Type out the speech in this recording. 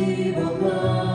спасибо нам.